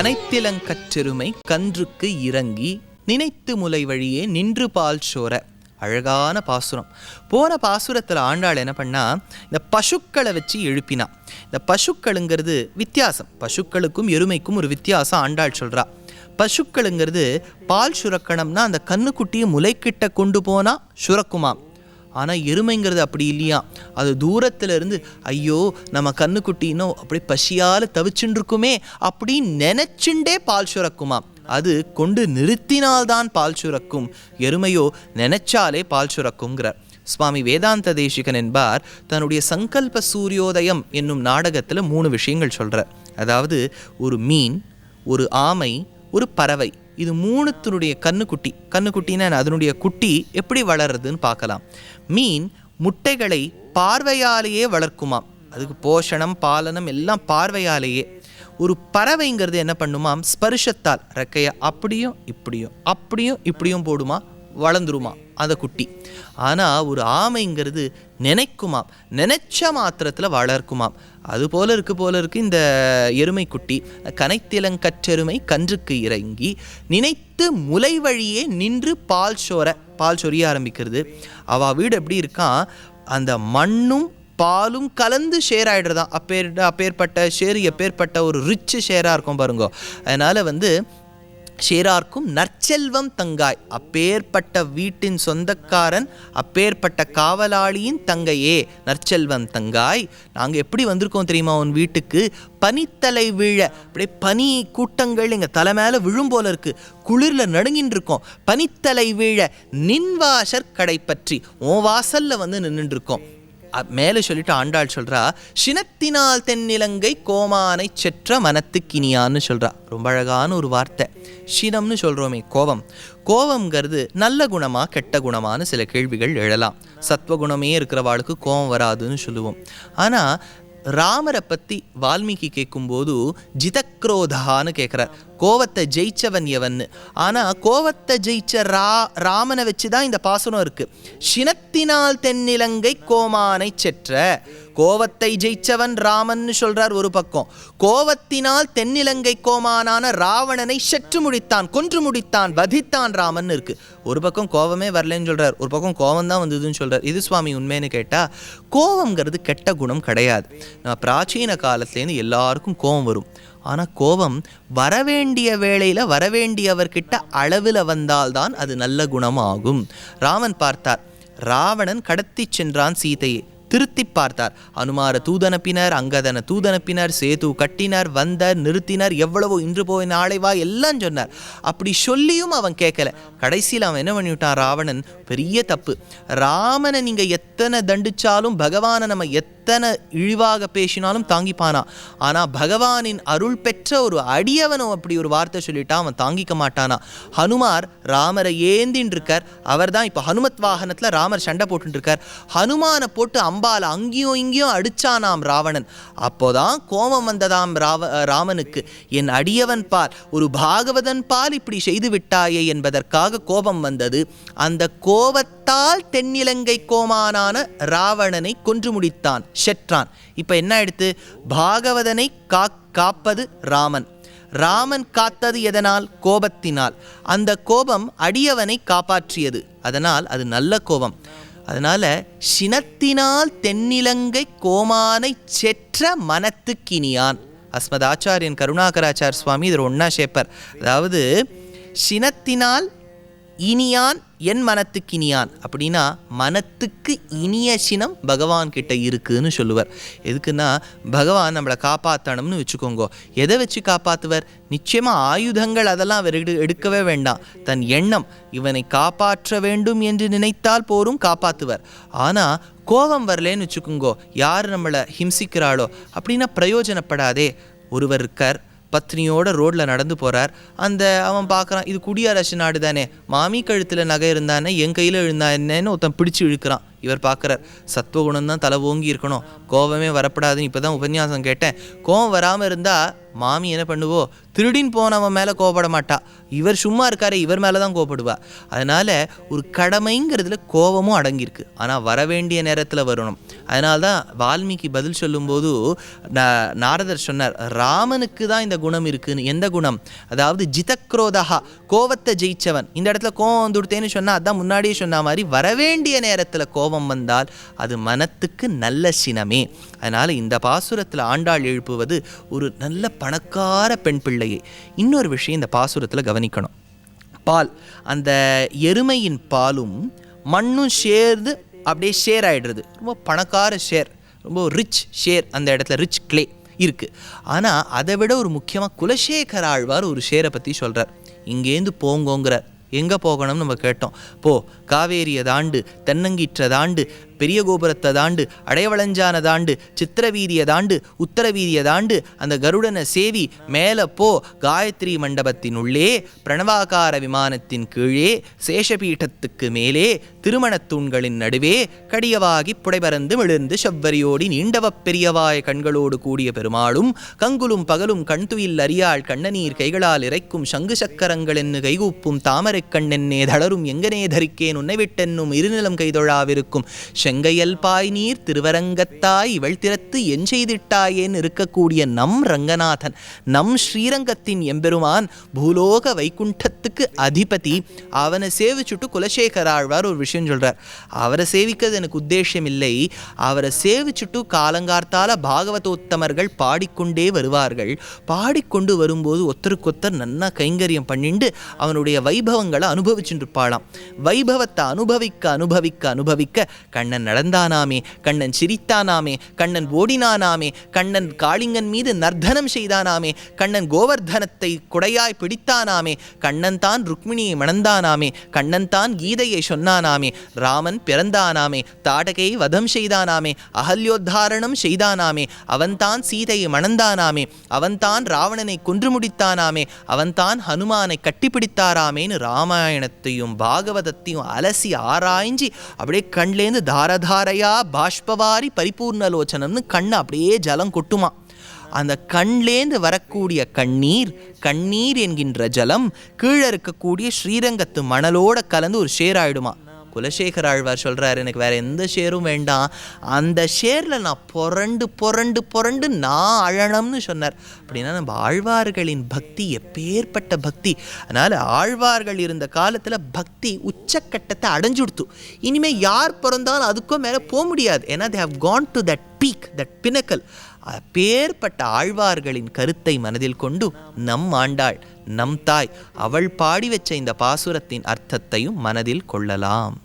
கனைத்திலங்கற்றெருமை கன்றுக்கு இறங்கி நினைத்து முலை வழியே நின்று பால் சோர அழகான பாசுரம். போன பாசுரத்தில் ஆண்டாள் என்ன பண்ணா இந்த பசுக்களை வச்சு எழுப்பினா. இந்த பசுக்களுங்கிறது வித்தியாசம். பசுக்களுக்கும் எருமைக்கும் ஒரு வித்தியாசம் ஆண்டாள் சொல்றா. பசுக்களுங்கிறது பால் சுரக்கணும்னா அந்த கண்ணுக்குட்டியை முளைக்கிட்ட கொண்டு போனா சுரக்குமாம். ஆனால் எருமைங்கிறது அப்படி இல்லையா? அது தூரத்தில் இருந்து ஐயோ நம்ம கண்ணுக்குட்டி இன்னும் அப்படி பசியால் தவிச்சுட்டுருக்குமே அப்படின்னு நினச்சுண்டே பால் சுரக்குமாம் அது கொண்டு நிறுத்தினால்தான் பால் சுரக்கும். எருமையோ நினைச்சாலே பால் சுரக்குங்கிறார் சுவாமி வேதாந்த தேசிகன் என்பார் தன்னுடைய சங்கல்ப சூரியோதயம் என்னும் நாடகத்தில் மூணு விஷயங்கள் சொல்கிறார் அதாவது ஒரு மீன் ஒரு ஆமை ஒரு பறவை. இது மூணுத்தினுடைய கண்ணுக்குட்டி. கண்ணுக்குட்டின்னா அதனுடைய குட்டி எப்படி வளர்றதுன்னு பார்க்கலாம். மீன் முட்டைகளை பார்வையாலேயே வளர்க்குமாம். அதுக்கு போஷணம் பாலனம் எல்லாம் பார்வையாலேயே. ஒரு பறவைங்கிறது என்ன பண்ணுமாம் ஸ்பர்ஷத்தால் ரெக்கையை அப்படியும் இப்படியும் அப்படியும் இப்படியும் போடுமா? வளர்ந்துருமா? அந்த குட்டி. ஆனால் ஒரு ஆமைங்கிறது நினைக்குமாம். நினைச்ச மாத்திரத்தில் வளர்க்குமாம். அது போல இருக்கு போல இருக்கு. இந்த எருமை குட்டி கனைத்திலங்கற்றெருமை கன்றுக்கு இறங்கி நினைத்து முலை வழியே நின்று பால் சோர பால் சொரிய ஆரம்பிக்கிறது. அவ வீடு எப்படி இருக்கான் அந்த மண்ணும் பாலும் கலந்து ஷேர் ஆகிடுறதான் அப்பேர் அப்பேற்பட்ட ஷேர் எப்பேற்பட்ட ஒரு ரிச்சு ஷேராக இருக்கும் பாருங்க. அதனால் வந்து ஷேரார்க்கும் நற்செல்வம் தங்காய். அப்பேற்பட்ட வீட்டின் சொந்தக்காரன் அப்பேற்பட்ட காவலாளியின் தங்கையே நற்செல்வம் தங்காய். நாங்கள் எப்படி வந்திருக்கோம் தெரியுமா உன் வீட்டுக்கு? பனித்தலை வீழ அப்படியே பனி கூட்டங்கள் எங்கள் தலை மேலே விழும் போல இருக்கு. குளிரில் நடுங்கின்னு இருக்கோம். பனித்தலை வீழ நின்வாசர் கடை பற்றி உன் வாசல்ல வந்து நின்றுட்டு இருக்கோம். மேலே சொல்லிட்டு ஆண்டாள் சொல்கிறா சினத்தினால் தென்னிலங்கை கோமானை செற்ற மனத்துக்கினியான்னு சொல்கிறா ரொம்ப அழகான ஒரு வார்த்தை. சினம்னு சொல்கிறோமே கோபம். கோபம்ங்கிறது நல்ல குணமா கெட்ட குணமான சில கேள்விகள் எழலாம். சத்வகுணமே இருக்கிறவாளுக்கு கோபம் வராதுன்னு சொல்லுவோம். ஆனால் ராமரை பற்றி வால்மீகி கேட்கும்போது ஜிதக்ரோதான்னு கேட்குறார் கோவத்தை ஜெயிச்சவன் எவன்னு ஆனால் கோவத்தை ஜெயிச்ச ரா ராமனை வச்சு தான் இந்த பாசனம் இருக்கு. சினத்தினால் தென்னிலங்கை கோமானை செற்ற கோவத்தை ஜெயிச்சவன் ராமன்னு சொல்றார் ஒரு பக்கம். கோவத்தினால் தென்னிலங்கை கோமானான ராவணனை செற்று முடித்தான் கொன்று முடித்தான் வதித்தான் ராமன் இருக்கு. ஒரு பக்கம் கோவமே வரலன்னு சொல்றார் ஒரு பக்கம் கோவம் தான் வந்ததுன்னு சொல்றார். இது சுவாமி உண்மைன்னு கேட்டா கோவம்ங்கிறது கெட்ட குணம் கிடையாது. நான் பிராச்சீன காலத்துலேருந்து எல்லாருக்கும் கோவம் வரும். ஆனால் கோபம் வரவேண்டிய வேளையில் வரவேண்டியவர்கிட்ட அளவில் வந்தால்தான் அது நல்ல குணமாகும். ராமன் பார்த்தார் ராவணன் கடத்தி சென்றான் சீதையை. திருத்தி பார்த்தார். அனுமார தூதனப்பினர் அங்கதன தூதனப்பினர் சேது கட்டினர் வந்தார் நிறுத்தினார் எவ்வளவோ இன்று போய் நாளை வா எல்லாம் சொன்னார். அப்படி சொல்லியும் அவன் கேட்கல. கடைசியில் அவன் என்ன பண்ணிவிட்டான்? ராவணன் பெரிய தப்பு. ராமனை நீங்கள் எத்தனை தண்டிச்சாலும் பகவானை நம்ம எத்தனை இழிவாக பேசினாலும் தாங்கிப்பானா? ஆனால் பகவானின் அருள் பெற்ற ஒரு அடியவனும் அப்படி ஒரு வார்த்தை சொல்லிட்டா அவன் தாங்கிக்க மாட்டானா? ஹனுமார் ராமரை ஏந்தின்னு இருக்கார் அவர் தான் இப்போ ஹனுமத் வாகனத்தில் ராமர் சண்டை போட்டுருக்கார் ஹனுமானை போட்டு அம்பால் அங்கேயும் இங்கேயும் அடிச்சானாம் ராவணன். அப்போதான் கோபம் வந்ததாம் ராவ ராமனுக்கு என் அடியவன் பால் ஒரு பாகவதன் பால் இப்படி செய்து விட்டாயே என்பதற்காக கோபம் வந்தது. அந்த கோபத்தால் தென்னிலங்கை கோமானான ராவணனை கொன்று முடித்தான் செற்றான். இப்போ என்ன ஆயிடுத்து பாகவதனை கா காப்பது ராமன். ராமன் காத்தது எதனால்? கோபத்தினால். அந்த கோபம் அடியவனை காப்பாற்றியது. அதனால் அது நல்ல கோபம். அதனால சினத்தினால் தென்னிலங்கை கோமானை செற்ற மனத்துக்கினியான் அஸ்மதாச்சாரியன் கருணாகராச்சார் சுவாமி இதில் ஒன்றா ஷேப்பர் அதாவது சினத்தினால் இனியான் என் மனத்துக்கு இனியான். அப்படின்னா மனத்துக்கு இனிய சினம் பகவான் கிட்ட இருக்குன்னு சொல்லுவார். எதுக்குன்னா பகவான் நம்மளை காப்பாற்றணும்னு வச்சுக்கோங்க. எதை வச்சு காப்பாற்றுவர் நிச்சயமாக ஆயுதங்கள் அதெல்லாம் அவர் எடுக்கவே வேண்டாம். தன் எண்ணம் இவனை காப்பாற்ற வேண்டும் என்று நினைத்தால் போரும் காப்பாற்றுவர் ஆனால் கோபம் வரலேன்னு வச்சுக்கோங்கோ. யார் நம்மளை ஹிம்சிக்கிறாளோ? அப்படின்னா பிரயோஜனப்படாதே. ஒருவர் இருக்கார் பத்னியோட ரோட்ல நடந்து போறார். அந்த அவன் பார்க்குறான் இது குடியரசு நாடு தானே மாமி கழுத்தில் நகை இருந்தானே என் கையில் இருந்தானேன்னு ஒருத்தன் பிடிச்சி இழுக்கிறான். இவர் பார்க்குறார் சத்துவகுணம் தான் தலை ஓங்கி இருக்கணும். கோபமே வரப்படாதுன்னு இப்போ தான் உபன்யாசம் கேட்டேன். கோபம் வராமல் இருந்தால் மாமி என்ன பண்ணுவோ? திருடின்னு போனவன் மேலே கோபப்பட மாட்டா. இவர் சும்மா இருக்காரு இவர் மேலே தான் கோபப்படுவா. அதனால் ஒரு கடமைங்கிறதுல கோபமும் அடங்கியிருக்கு. ஆனால் வர வேண்டிய நேரத்தில் வரணும். அதனால தான் வால்மீகி பதில் சொல்லும்போது நாரதர் சொன்னார் ராமனுக்கு தான் இந்த குணம் இருக்குன்னு. எந்த குணம்? அதாவது ஜிதக்ரோதஹா கோவத்தை ஜெயிச்சவன். இந்த இடத்துல கோவம் வந்துடுத்தேன்னு சொன்னால் அதான் முன்னாடியே சொன்ன மாதிரி வரவேண்டிய நேரத்தில் கோபம் வந்தால் அது மனத்துக்கு நல்ல சினமே. அதனால் இந்த பாசுரத்தில் ஆண்டாள் எழுப்புவது ஒரு நல்ல பணக்கார பெண் பிள்ளையை. இன்னொரு விஷயம் இந்த பாசுரத்தில் கவனிக்கணும். பால் அந்த எருமையின் பாலும் மண்ணும் சேர்ந்து அப்படியே ஷேர் ஆயிடுறது. ரொம்ப பணக்கார ஷேர் ரொம்ப ரிச் ஷேர் அந்த இடத்துல ரிச் கிளே இருக்குது ஆனால் அதை விட ஒரு முக்கியமாக குலசேகர ஆழ்வார் ஒரு ஷேரை பற்றி சொல்கிறார் இங்கேருந்து போங்கோங்கிறார். எங்கே போகணும்னு நம்ம கேட்டோம். போ காவேரியை தாண்டு தென்னங்கீற்றை தாண்டு பெரிய கோபுரத்தை தாண்டு அடையவளஞ்சான தாண்டு சித்திரவீதியை தாண்டு உத்தரவீதியை தாண்டு அந்த கருடனை சேவி மேலே போ காயத்ரி மண்டபத்தினுள்ளே பிரணவாகார விமானத்தின் கீழே சேஷபீட்டத்துக்கு மேலே திருமணத் தூண்களின் நடுவே கடியவாகி புடைபறந்து விழுந்து செவ்வரியோடி நீண்டவப் பெரியவாய கண்களோடு கூடிய பெருமாளும் கங்குலும் பகலும் கண்துயில் அறியாள் கண்ணநீர் கைகளால் இறைக்கும் சங்கு சக்கரங்கள் என்று கைகூப்பும் தாமரைக் கண்ணென்னே தளரும் எங்கனே தரிக்கேன் உன்னை விட்டென்னும் இருநிலம் கைதொழாவிருக்கும் செங்கையல்பாய் நீர் திருவரங்கத்தாய் இவள் திறத்து என் செய்திட்டாயேன் இருக்கக்கூடிய நம் ரங்கநாதன். நம் ஸ்ரீரங்கத்தின் எம்பெருமான் பூலோக வைகுண்டத்துக்கு அதிபதி. அவனை சேவிச்சுட்டு குலசேகராழ்வார் ஒரு விஷயம் சொல்றார். அவரை சேவிக்கிறது எனக்கு உத்தேசம் இல்லை அவரை சேவிச்சுட்டு காலங்கார்த்தால பாகவதோத்தமர்கள் பாடிக்கொண்டே வருவார்கள். பாடிக்கொண்டு வரும்போது ஒத்தருக்கொத்தர் நன்னா கைங்கரியம் பண்ணிண்டு அவனுடைய வைபவங்களை அனுபவிச்சுட்டு இருப்பாளாம். வைபவத்தை அனுபவிக்க அனுபவிக்க அனுபவிக்க கண்ணன் நடந்தானாமே கண்ணன் சிரித்தானாமே கண்ணன் ஓடினானாமே கண்ணன் காளிங்கன் மீது நர்த்தனம் செய்தானாமே கண்ணன் கோவர்தனத்தை குடையாய் பிடித்தானாமே கண்ணன் தான் ருக்மிணியை மணந்தானாமே கண்ணன் தான் கீதையை சொன்னானாமே ராமன் பிறந்தானாமே தாடகையை வதம் செய்தானாமே அகல்யோத்தாரணம் செய்தானாமே அவன்தான் சீதையை மணந்தானாமே அவன்தான் ராவணனை கொன்று முடித்தானாமே அவன்தான் ஹனுமானை கட்டிப்பிடித்தாராமேன்னு ராமாயணத்தையும் பாகவதத்தையும் அலசி ஆராய்ஞ்சி அப்படியே கண்லேருந்து தாரதாரையா பாஷ்பவாரி பரிபூர்ணலோச்சனம்னு கண் அப்படியே ஜலம் கொட்டுமா. அந்த கண்லேந்து வரக்கூடிய கண்ணீர் கண்ணீர் என்கின்ற ஜலம் கீழே இருக்கக்கூடிய ஸ்ரீரங்கத்து மணலோட கலந்து ஒரு ஷேர் ஆயிடுமா குலசேகர் ஆழ்வார் சொல்கிறார் எனக்கு வேற எந்த ஷேரும் வேண்டாம். அந்த ஷேரில் நான் புரண்டு புரண்டு புரண்டு நான் அழணும்னு சொன்னார். அப்படின்னா நம்ம ஆழ்வார்களின் பக்தி எப்பேற்பட்ட பக்தி. அதனால் ஆழ்வார்கள் இருந்த காலத்தில் பக்தி உச்சக்கட்டத்தை அடைஞ்சுடுத்து இனிமேல் யார் பிறந்தாலும் அதுக்கும் மேலே போக முடியாது. ஏன்னா they have gone to that peak that pinnacle அப்பேற்பட்ட ஆழ்வார்களின் கருத்தை மனதில் கொண்டு நம் ஆண்டாள் நம் தாய் அவள் பாடி வச்ச இந்த பாசுரத்தின் அர்த்தத்தையும் மனதில் கொள்ளலாம்.